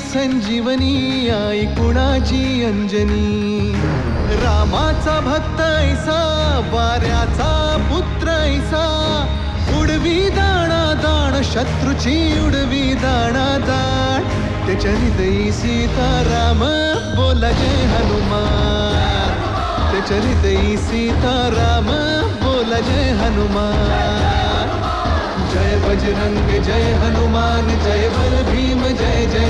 संजीवनी आई कुणाची अंजनी? रामाचा भक्त ऐसा वाऱ्याचा पुत्र ऐसा. उडवी दाणा दाण शत्रूची उडवी दाणा दाण. त्याच्या हृदयी सीताराम बोला जय हनुमान. त्याच्या हृदयी सीताराम बोला जय हनुमान. जय बजरंग जय हनुमान जय बल भीम जय जय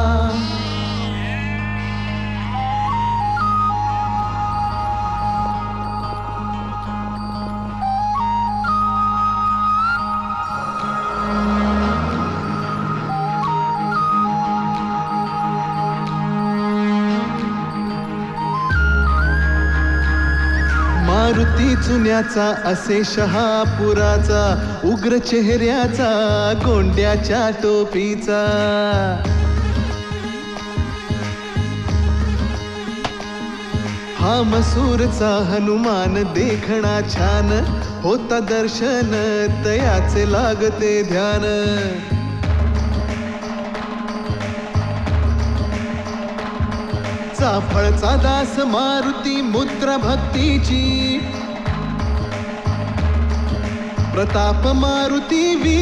मारुती चुन्याचा असे शहापुराचा उग्र चेहऱ्याचा गोंड्याच्या टोपीचा. हा मसूरचा हनुमान देखणा छान होता दर्शन तयाचे लागते ध्यान. चाफळचा दास मारुती मुद्रा भक्तीची प्रताप मारुती वीर